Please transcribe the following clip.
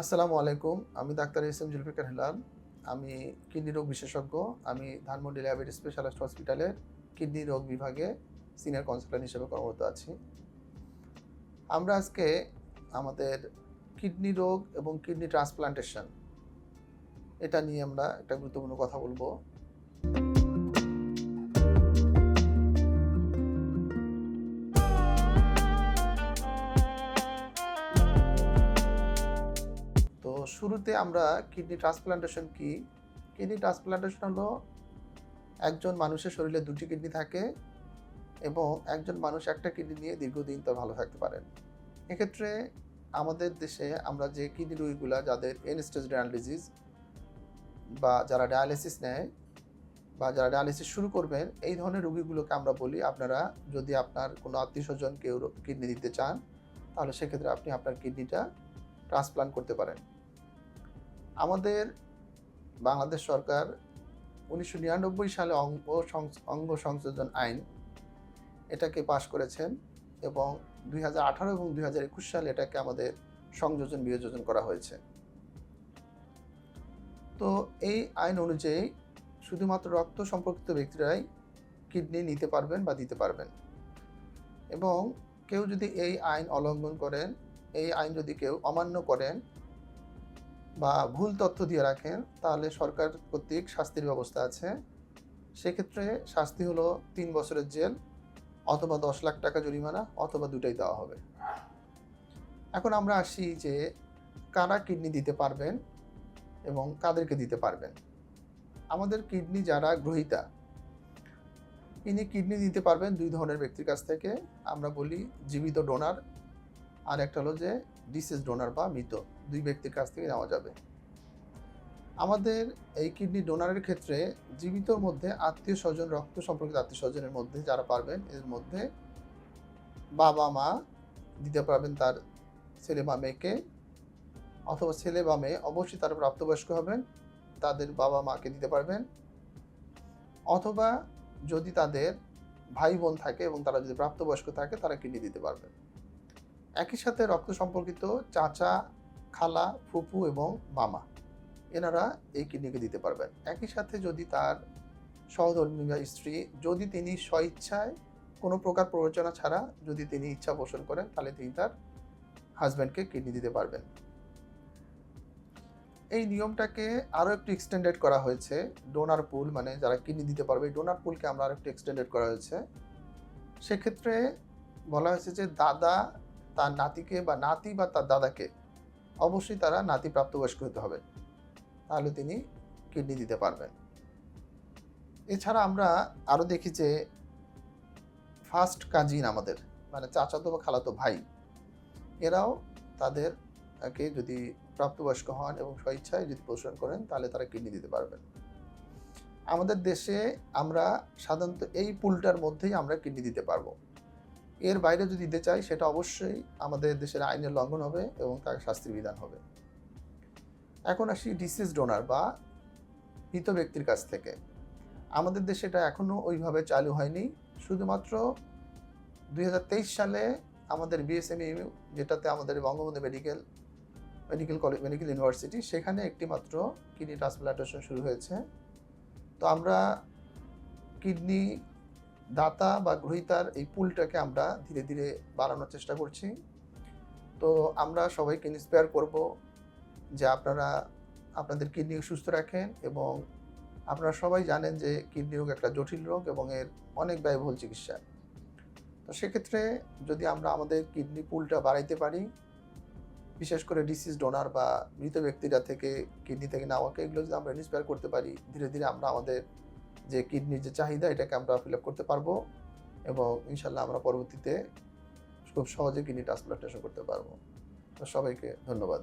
আসসালামু আলাইকুম, আমি doctor S M Zulfikar Helal. আমি কিডনি রোগ বিশেষজ্ঞ। আমি ধানমন্ডি ল্যাবের স্পেশালিস্ট হসপিটালের কিডনি রোগ বিভাগে সিনিয়র কনসালটেন্ট হিসেবে কর্মরত আছি। আমরা আজকে আমাদের কিডনি রোগ এবং কিডনি ট্রান্সপ্লান্টেশন এটা নিয়ে আমরা একটা গুরুত্বপূর্ণ কথা বলব। শুরুতে আমরা কিডনি ট্রান্সপ্লান্টেশন কি? কিডনি ট্রান্সপ্লান্টেশন হলো একজন মানুষের শরীরে দুটি কিডনি থাকে এবং একজন মানুষ একটা কিডনি নিয়ে দীর্ঘদিন তো ভালো থাকতে পারেন। এক্ষেত্রে আমাদের দেশে আমরা যে কিডনি রোগীগুলা যাদের এন স্টেজ রেনাল ডিজিজ বা যারা ডায়ালিসিস নেয় বা যারা ডায়ালিসিস শুরু করবেন, এই ধরনের রোগীগুলোকে আমরা বলি, আপনারা যদি আপনার কোনো আত্মীয় স্বজন কেউ কিডনি দিতে চান, তাহলে সেক্ষেত্রে আপনি আপনার কিডনিটা ট্রান্সপ্লান্ট করতে পারেন। আমাদের বাংলাদেশ সরকার উনিশশো নিরানব্বই সালে অঙ্গ অঙ্গ সংযোজন আইন এটাকে পাশ করেছেন এবং দুই হাজার আঠারো এবং দুই হাজার একুশ সালে এটাকে আমাদের সংযোজন বিয়োজন করা হয়েছে। তো এই আইন অনুযায়ী শুধুমাত্র রক্ত সম্পর্কিত ব্যক্তিরাই কিডনি নিতে পারবেন বা দিতে পারবেন। এবং কেউ যদি এই আইন অলঙ্ঘন করেন, এই আইন যদি কেউ অমান্য করেন বা ভুল তথ্য দিয়ে রাখেন, তাহলে সরকার কর্তৃক শাস্তির ব্যবস্থা আছে। সেক্ষেত্রে শাস্তি হলো তিন বছরের জেল অথবা দশ লাখ টাকা জরিমানা অথবা দুটাই দেওয়া হবে। এখন আমরা আসি যে কারা কিডনি দিতে পারবেন এবং কাদেরকে দিতে পারবেন। আমাদের কিডনি যারা গ্রহীতা, ইনি কিডনি দিতে পারবেন দুই ধরনের ব্যক্তির কাছ থেকে। আমরা বলি জীবিত ডোনার আর একটা হলো যে ডিসিজ ডোনার বা মৃত, দুই ব্যক্তির কাছ থেকে নেওয়া যাবে। আমাদের এই কিডনি ডোনারের ক্ষেত্রে জীবিতর মধ্যে আত্মীয় স্বজন, রক্ত সম্পর্কিত আত্মীয় স্বজনের মধ্যে যারা পারবেন, এর মধ্যে বাবা, মা দিতে পারবেন তার ছেলে বা মেয়েকে অথবা ছেলে বা মেয়ে অবশ্যই তারা প্রাপ্তবয়স্ক হবেন, তাদের বাবা, মাকে দিতে পারবেন। অথবা যদি তাদের ভাই বোন থাকে এবং তারা যদি প্রাপ্তবয়স্ক থাকে, তারা কিডনি দিতে পারবেন। একই সাথে রক্ত সম্পর্কিত চাচা, খালা ফুপু এবং মামা, এনারা এই কিডনিকে দিতে পারবেন। একই সাথে যদি তার সহধর্মী বা স্ত্রী যদি তিনি স্বইচ্ছায় কোনো প্রকার প্ররোচনা ছাড়া যদি তিনি ইচ্ছা পোষণ করেন, তাহলে তিনি তার হাজব্যান্ডকে কিডনি দিতে পারবেন। এই নিয়মটাকে আরও একটু এক্সটেন্ডেড করা হয়েছে ডোনার পুল মানে যারা কিডনি দিতে পারবে ডোনার পুলকে আমরা আরও একটু এক্সটেন্ডেড করা হয়েছে। সেক্ষেত্রে বলা হয়েছে যে, দাদা তার নাতিকে বা নাতি বা তার দাদাকে অবশ্যই তারা নাতি প্রাপ্তবয়স্ক হতে হবে। তাহলে তিনি কিডনি দিতে পারবেন। এছাড়া আমরা আরও দেখি যে ফার্স্ট কাজিন আমাদের মানে চাচাতো বা খালাতো ভাই, এরাও তাদের কে যদি প্রাপ্তবয়স্ক হন এবং স্বেচ্ছায় যদি পোষণ করেন, তাহলে তারা কিডনি দিতে পারবেন। আমাদের দেশে আমরা সাধারণত এই পুলটার মধ্যেই আমরা কিডনি দিতে পারব। এর বাইরে যদি দিতে চাই, সেটা অবশ্যই আমাদের দেশের আইনের লঙ্ঘন হবে এবং তার শাস্তির বিধান হবে। এখন আসি ডিসিজ ডোনার বা মৃত ব্যক্তির কাছ থেকে। আমাদের দেশে এটা এখনও ওইভাবে চালু হয়নি। শুধুমাত্র দু হাজার তেইশ সালে আমাদের বিএসএমইউ যেটাতে আমাদের Bangabandhu medical medical college, medical university, সেখানে একটি মাত্র কিডনি ট্রান্সপ্লান্টেশন শুরু হয়েছে। তো আমরা কিডনি দাতা বা গ্রহীতার এই পুলটাকে আমরা ধীরে ধীরে বাড়ানোর চেষ্টা করছি। তো আমরা সবাইকে ইন্সপায়ার করব যে আপনারা, আপনাদের কিডনি সুস্থ রাখেন এবং আপনারা সবাই জানেন যে কিডনি রোগ একটা জটিল রোগ এবং এর অনেক ব্যয়বহুল চিকিৎসা। তো সেক্ষেত্রে যদি আমরা আমাদের কিডনি পুলটা বাড়াইতে পারি, বিশেষ করে ডিসিজ ডোনার বা মৃত ব্যক্তিরা থেকে কিডনি থেকে নেওয়াকে এগুলো যদি আমরা ইন্সপায়ার করতে পারি, ধীরে ধীরে আমরা আমাদের যে কিডনির যে চাহিদা, এটাকে আমরা ফিল আপ করতে পারব এবং ইনশাল্লাহ আমরা পরবর্তীতে খুব সহজে কিডনি ট্রান্সপ্লান্টেশন করতে পারব। সবাইকে ধন্যবাদ।